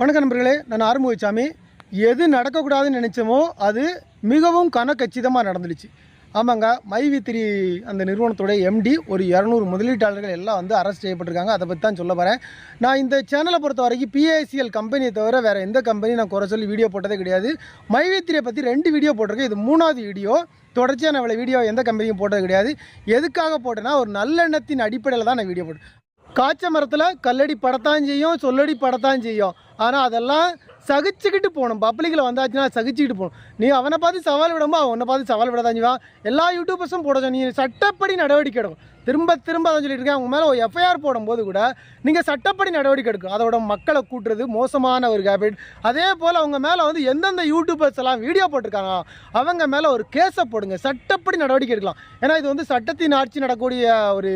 வணக்க நண்பர்களே நான் ஆறுமுகசாமி எது நடக்கக்கூடாதுன்னு நினச்சோமோ அது மிகவும் கனக்கச்சிதமாக நடந்துடுச்சு. ஆமாங்க மைவித்திரி அந்த நிறுவனத்துடைய எம்டி ஒரு இரநூறு முதலீட்டாளர்கள் எல்லாம் வந்து அரெஸ்ட் செய்யப்பட்டிருக்காங்க. அதை பற்றி தான் சொல்ல வரேன் நான் இந்த சேனலை பொறுத்த வரைக்கும் பிஏசிஎல் கம்பெனியை தவிர வேறு எந்த கம்பெனி நான் குறை சொல்லி வீடியோ போட்டதே கிடையாது. மைவித்திரியை பற்றி ரெண்டு வீடியோ போட்டிருக்கேன் இது மூணாவது வீடியோ தொடர்ச்சியாக நான் வீடியோ எந்த கம்பெனியும் போட்டது கிடையாது. எதுக்காக போட்டேன்னா ஒரு நல்லெண்ணத்தின் அடிப்படையில் தான் நான் வீடியோ போட்டேன். காய்ச்ச மரத்தில் கல்லடி படத்தான் செய்யும் சொல்லடி படத்தான் செய்யும். ஆனால் அதெல்லாம் சகிச்சுக்கிட்டு போகணும். பப்ளிக்கில் வந்தாச்சுன்னா சகிச்சுக்கிட்டு போகணும். நீ அவனை பார்த்து சவால் விடும்போது அவனை பார்த்து சவால் விட தான் எல்லா யூடியூபர்ஸும் போட சொன்னீங்க நீ சட்டப்படி நடவடிக்கை எடுக்கும் திரும்ப திரும்ப அதை சொல்லிட்டு இருக்கேன் அவங்க மேலே ஒரு எஃப்ஐஆர் போடும்போது கூட நீங்கள் சட்டப்படி நடவடிக்கை எடுக்கும் அதோட மக்களை கூட்டுறது மோசமான ஒரு ஹேபிட் அதே போல் அவங்க மேலே வந்து எந்தெந்த யூடியூபர்ஸ் எல்லாம் வீடியோ போட்டிருக்காங்க அவங்க மேலே ஒரு கேஸை போடுங்க. சட்டப்படி நடவடிக்கை எடுக்கலாம். ஏன்னா இது வந்து சட்டத்தின் ஆட்சி நடக்கக்கூடிய ஒரு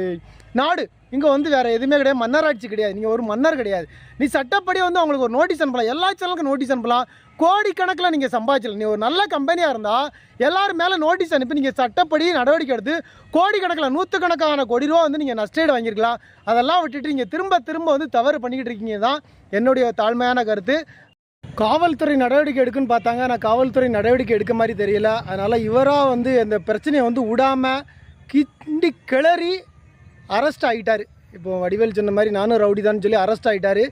நாடு. இங்கே வந்து வேறு எதுவுமே கிடையாது. மன்னராட்சி கிடையாது. நீங்கள் ஒரு மன்னர் கிடையாது. நீ சட்டப்படி வந்து அவங்களுக்கு ஒரு நோட்டீஸ் அனுப்பலாம். எல்லா சேனலுக்கும் நோட்டீஸ் அனுப்பலாம். கோடிக்கணக்கில் நீங்கள் சம்பாதிச்சல நீ ஒரு நல்ல கம்பெனியாக இருந்தால் எல்லோரும் மேலே நோட்டீஸ் அனுப்பி நீங்கள் சட்டப்படி நடவடிக்கை எடுத்து கோடிக்கணக்கில் நூற்றுக்கணக்கான கோடி ரூபா வந்து நீங்கள் நஷ்டீடு வாங்கியிருக்கலாம். அதெல்லாம் விட்டுட்டு நீங்கள் திரும்ப திரும்ப வந்து தவறு பண்ணிக்கிட்டு இருக்கீங்க. தான் என்னுடைய தாழ்மையான கருத்து. காவல்துறை நடவடிக்கை எடுக்குன்னு பார்த்தாங்க. ஆனால் காவல்துறை நடவடிக்கை எடுக்க மாதிரி தெரியல. அதனால் இவராக வந்து அந்த பிரச்சனையை வந்து விடாமல் கிண்டி கிளறி அரெஸ்ட் ஆகிட்டார் இப்போ வடிவேல் சொன்ன மாதிரி நானும் ரவுடி தான் சொல்லி அரெஸ்ட் ஆகிட்டார்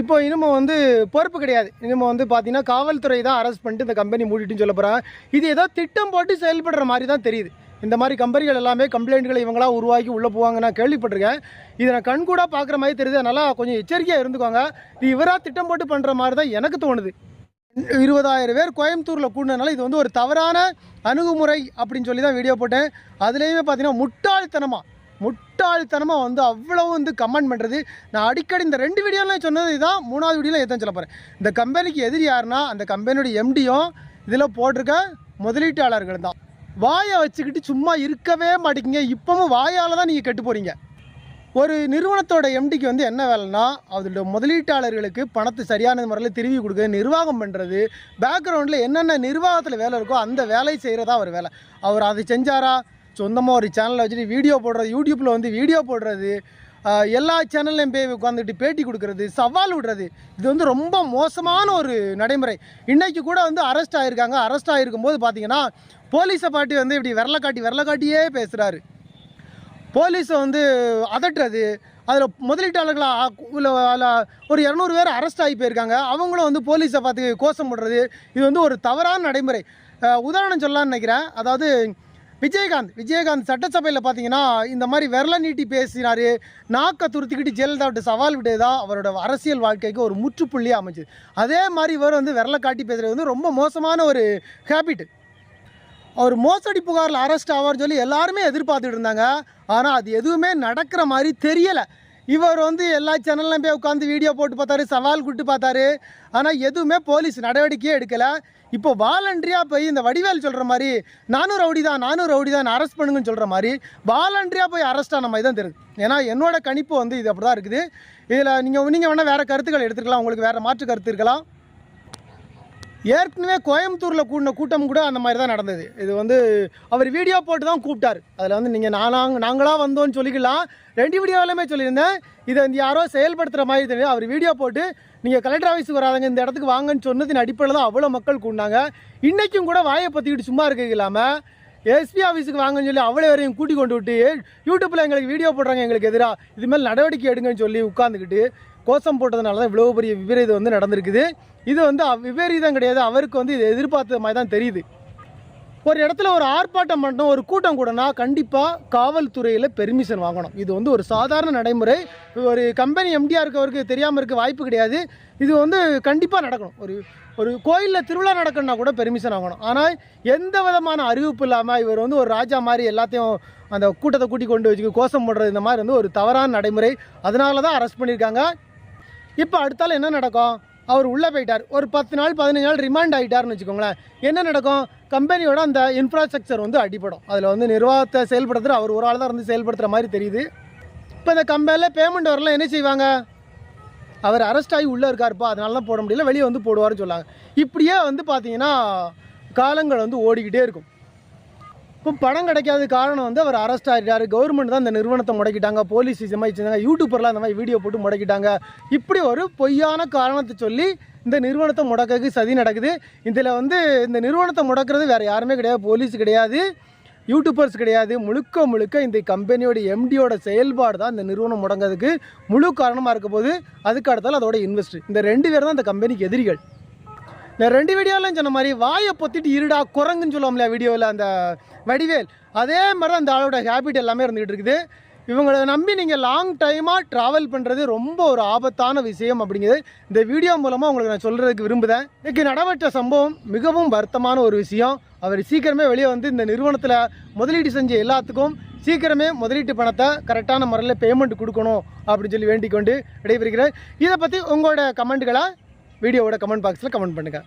இப்போ இனிமே வந்து பொறுப்பு கிடையாது. இனிமே வந்து பார்த்தீங்கன்னா காவல்துறை தான் அரெஸ்ட் பண்ணிட்டு இந்த கம்பெனி மூடிட்டுன்னு சொல்ல போகிறாங்க இது ஏதோ திட்டம் போட்டு செயல்படுற மாதிரி தான் தெரியுது. இந்த மாதிரி கம்பெனிகள் எல்லாமே கம்ப்ளைண்ட்களை இவங்களாம் உருவாக்கி உள்ளே போவாங்க நான் கேள்விப்பட்டிருக்கேன். இதை நான் கண்கூடாக பார்க்குற மாதிரி தெரியுது. அதனால் கொஞ்சம் எச்சரிக்கையாக இருந்துக்கோங்க. இது இவராக திட்டம் போட்டு பண்ணுற மாதிரி தான் எனக்கு தோணுது. இருபதாயிரம் பேர் கோயம்புத்தூரில் கூடினதுனால இது வந்து ஒரு தவறான அணுகுமுறை அப்படின்னு சொல்லி தான் வீடியோ போட்டேன். அதுலேயுமே பார்த்தீங்கன்னா முட்டாள்தனமாக முட்டாள்தனமாக வந்து அவ்வளோ வந்து கமெண்ட் பண்ணுறது நான் அடிக்கடி இந்த ரெண்டு வீடியோலாம் சொன்னது இதுதான் மூணாவது வீடியோவில் எதுவும் சொல்ல போகிறேன் இந்த கம்பெனிக்கு எதிரி யாருன்னா அந்த கம்பெனியோட எம்டியும் இதில் போட்டிருக்க முதலீட்டாளர்கள் தான். வாயை வச்சுக்கிட்டு சும்மா இருக்கவே மாட்டேங்கிங்க இப்போவும் வாயால் தான் நீங்கள் கெட்டு போகிறீங்க ஒரு நிறுவனத்தோட எம்டிக்கு வந்து என்ன வேலைன்னா அதோட முதலீட்டாளர்களுக்கு பணத்தை சரியான முறையில் திரும்பி கொடுக்க நிர்வாகம் பண்ணுறது பேக்ரவுண்டில் என்னென்ன நிர்வாகத்தில் வேலை இருக்கோ அந்த வேலையை செய்கிறதா அவர் வேலை. அவர் அதை செஞ்சாரா? சொந்தமாக ஒரு சேனலை வச்சுட்டு வீடியோ போடுறது யூடியூப்பில் வந்து வீடியோ போடுறது எல்லா சேனல்லையும் போய் உட்காந்துட்டு பேட்டி கொடுக்கறது சவால் விடுறது. இது வந்து ரொம்ப மோசமான ஒரு நடைமுறை. இன்றைக்கி கூட வந்து அரெஸ்ட் ஆகிருக்காங்க அரெஸ்ட் ஆகிருக்கும் போது பார்த்தீங்கன்னா போலீஸை பாட்டி வந்து இப்படி விரலை காட்டி விரலை காட்டியே பேசுகிறாரு போலீஸை வந்து அதட்டுறது அதில் முதலீட்டாளர்களாக உள்ள ஒரு இரநூறு பேர் அரெஸ்ட் ஆகி போயிருக்காங்க. அவங்களும் வந்து போலீஸை பார்த்து கோஷம் போடுறது இது வந்து ஒரு தவறான நடைமுறை. உதாரணம் சொல்லலாம்னு நினைக்கிறேன். அதாவது விஜயகாந்த் விஜயகாந்த் சட்டசபையில் பார்த்தீங்கன்னா இந்த மாதிரி விரல நீட்டி பேசினார். நாக்கை துருத்திக்கிட்டு ஜெயலலிதாவிட்ட சவால் விட்டது தான் அவரோட அரசியல் வாழ்க்கைக்கு ஒரு முற்றுப்புள்ளியாக அமைஞ்சு அதே மாதிரி இவர் வந்து விரலை காட்டி பேசுகிறது வந்து ரொம்ப மோசமான ஒரு ஹேபிட் அவர் மோசடி புகாரில் அரெஸ்ட் ஆவார்னு சொல்லி எல்லாருமே எதிர்பார்த்துட்டு இருந்தாங்க. ஆனால் அது எதுவுமே நடக்கிற மாதிரி தெரியலை. இவர் வந்து எல்லா சேனல்லையும் போய் உட்காந்து வீடியோ போட்டு பார்த்தாரு சவால் கூட்டு பார்த்தாரு. ஆனால் எதுவுமே போலீஸ் நடவடிக்கையே எடுக்கலை. இப்போ வாலண்டரியாக போய் இந்த வடிவேல் சொல்கிற மாதிரி நானும் ரவுடி தான் நானும் ரவுடி தான் அரெஸ்ட் பண்ணுங்கன்னு சொல்கிற மாதிரி வாலண்டரியாக போய் அரெஸ்ட் ஆன மாதிரி தான் தெரியுது. ஏன்னா என்னோட கணிப்பு வந்து இது அப்படி தான் இருக்குது. இதில் நீங்கள் நீங்கள் வேணால் வேறு கருத்துக்கள் எடுத்துக்கலாம். உங்களுக்கு வேறு மாற்று கருத்து இருக்கலாம். ஏற்கனவே கோயம்புத்தூரில் கூடின கூட்டம் கூட அந்த மாதிரி தான் நடந்தது. இது வந்து அவர் வீடியோ போட்டு தான் கூப்பிட்டார். அதில் வந்து நீங்கள் நானாங்க நாங்களாக வந்தோம்னு சொல்லிக்கலாம். ரெண்டு வீடியோவிலுமே சொல்லியிருந்தேன். இதை வந்து யாரோ செயல்படுத்துகிற மாதிரி தெரியும் அவர் வீடியோ போட்டு நீங்கள் கலெக்டர் ஆஃபீஸுக்கு வராதங்க இந்த இடத்துக்கு வாங்கன்னு சொன்னதின் அடிப்படையில் தான் அவ்வளோ மக்கள் கூடினாங்க. இன்றைக்கும் கூட வாயை பற்றிக்கிட்டு சும்மா இருக்க இல்லாமல் எஸ்பி ஆஃபீஸுக்கு வாங்கன்னு சொல்லி அவ்வளோ வரையும் கூட்டி கொண்டு விட்டு யூடியூப்பில் எங்களுக்கு வீடியோ போடுறாங்க எங்களுக்கு எதிராக இது நடவடிக்கை எடுங்கன்னு சொல்லி உட்காந்துக்கிட்டு கோஷம் போட்டதுனால தான் இவ்வளோ பெரிய விபரீதம் வந்து நடந்திருக்குது. இது வந்து அவ்- விபரீதம் கிடையாது. அவருக்கு வந்து இது எதிர்பார்த்த மாதிரி தான் தெரியுது. ஒரு இடத்துல ஒரு ஆர்ப்பாட்டம் பண்ணணும் ஒரு கூட்டம் கூடனா கண்டிப்பாக காவல்துறையில் பெர்மிஷன் வாங்கணும். இது வந்து ஒரு சாதாரண நடைமுறை. ஒரு கம்பெனி எம்டியாக இருக்கவருக்கு தெரியாமல் இருக்க வாய்ப்பு கிடையாது. இது வந்து கண்டிப்பாக நடக்கணும். ஒரு ஒரு கோயிலில் திருவிழா நடக்கணும்னா கூட பெர்மிஷன் ஆகணும். ஆனால் எந்த விதமான அறிவிப்பு இல்லாமல் இவர் வந்து ஒரு ராஜா மாதிரி எல்லாத்தையும் அந்த கூட்டத்தை கூட்டி கொண்டு வச்சு கோஷம் போடுறது இந்த மாதிரி வந்து ஒரு தவறான நடைமுறை. அதனால தான் அரெஸ்ட் பண்ணியிருக்காங்க. இப்போ அடுத்தால என்ன நடக்கும்? அவர் உள்ளே போயிட்டார். ஒரு பத்து நாள் பதினஞ்சு நாள் ரிமாண்ட் ஆகிட்டார்னு வச்சுக்கோங்களேன். என்ன நடக்கும்? கம்பெனியோட அந்த இன்ஃப்ராஸ்ட்ரக்சர் வந்து அடிப்படும் அதில் வந்து நிர்வாகத்தை செயல்படுத்துகிற அவர் ஒரு ஆள் தான் இருந்து செயல்படுத்துகிற மாதிரி தெரியுது. இப்போ இந்த கம்பெனியில் பேமெண்ட் வரலாம் என்ன செய்வாங்க? அவர் அரெஸ்ட் ஆகி உள்ளே இருக்காருப்பா அதனால தான் போட முடியல வெளியே வந்து போடுவார்னு சொன்னாங்க. இப்படியே வந்து பார்த்தீங்கன்னா காலங்கள் வந்து ஓடிக்கிட்டே இருக்கும். இப்போ பணம் கிடைக்காத காரணம் வந்து அவர் அரெஸ்ட் ஆகிட்டார் கவர்மெண்ட் தான் இந்த நிறுவனத்தை முடக்கிட்டாங்க. போலீஸ் இது மாதிரி செஞ்சாங்க யூடியூப்பர்லாம் இந்த மாதிரி வீடியோ போட்டு முடக்கிட்டாங்க. இப்படி ஒரு பொய்யான காரணத்தை சொல்லி இந்த நிறுவனத்தை முடக்கக்கு சதி நடக்குது. இதில் வந்து இந்த நிறுவனத்தை முடக்கிறது வேறு யாருமே கிடையாது. போலீஸ் கிடையாது. யூடியூபர்ஸ் கிடையாது. முழுக்க முழுக்க இந்த கம்பெனியோட எம்டியோட செயல்பாடு தான் இந்த நிறுவனம் முடங்கிறதுக்கு முழு காரணமாக இருக்க போது அதுக்கு அடுத்தால் அதோட இன்வெஸ்ட் இந்த ரெண்டு பேர் தான் இந்த கம்பெனிக்கு எதிரிகள். இந்த ரெண்டு வீடியோலையும் சொன்ன மாதிரி வாயை பொத்திட்டு இருடா குரங்குன்னு சொல்லுவோம்ல வீடியோவில் அந்த வடிவேல். அதே மாதிரி தான் அந்த ஆளோட ஹேபிட் எல்லாமே இருந்துகிட்டு இருக்குது. இவங்களை நம்பி நீங்கள் லாங் டைமாக ட்ராவல் பண்ணுறது ரொம்ப ஒரு ஆபத்தான விஷயம் அப்படிங்கிறது இந்த வீடியோ மூலமாக உங்களுக்கு நான் சொல்கிறதுக்கு விரும்புகிறேன் இன்றைக்கு நடைபெற்ற சம்பவம் மிகவும் வருத்தமான ஒரு விஷயம். அவர் சீக்கிரமே வெளியே வந்து இந்த நிறுவனத்தில் முதலீடு செஞ்ச எல்லாத்துக்கும் சீக்கிரமே முதலீட்டு பணத்தை கரெக்டான முறையில் பேமெண்ட் கொடுக்கணும் அப்படின்னு சொல்லி வேண்டிக் கொண்டு விடைபெறுகிறேன். இதை பற்றி உங்களோட கமெண்ட்டுகளை வீடியோவோட கமெண்ட் பாக்ஸில் கமெண்ட் பண்ணுங்கள்